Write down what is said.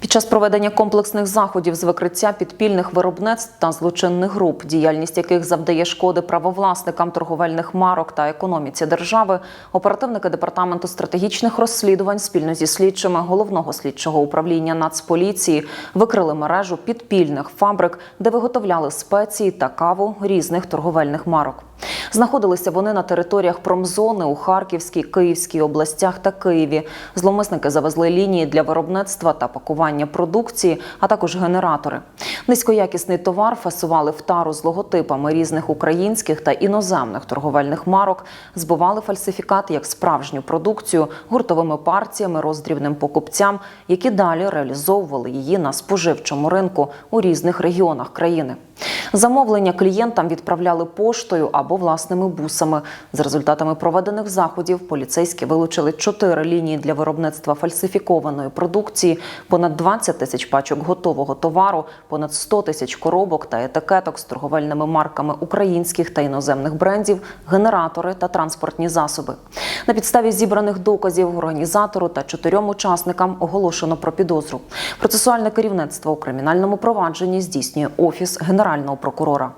Під час проведення комплексних заходів з викриття підпільних виробництв та злочинних груп, діяльність яких завдає шкоди правовласникам торговельних марок та економіці держави, оперативники департаменту стратегічних розслідувань спільно зі слідчими головного слідчого управління Нацполіції викрили мережу підпільних фабрик, де виготовляли спеції та каву різних торговельних марок. Знаходилися вони на територіях промзони у Харківській, Київській областях та Києві. Зловмисники завезли лінії для виробництва та пакування продукції, а також генератори. Низькоякісний товар фасували в тару з логотипами різних українських та іноземних торговельних марок, збивали фальсифікати як справжню продукцію гуртовими партіями роздрібним покупцям, які далі реалізовували її на споживчому ринку у різних регіонах країни. Замовлення клієнтам відправляли поштою або власними бусами. За результатами проведених заходів поліцейські вилучили чотири лінії для виробництва фальсифікованої продукції, понад 20 тисяч пачок готового товару, понад 100 тисяч коробок та етикеток з торговельними марками українських та іноземних брендів, генератори та транспортні засоби. На підставі зібраних доказів організатору та чотирьом учасникам оголошено про підозру. Процесуальне керівництво у кримінальному провадженні здійснює офіс генерального прокурора.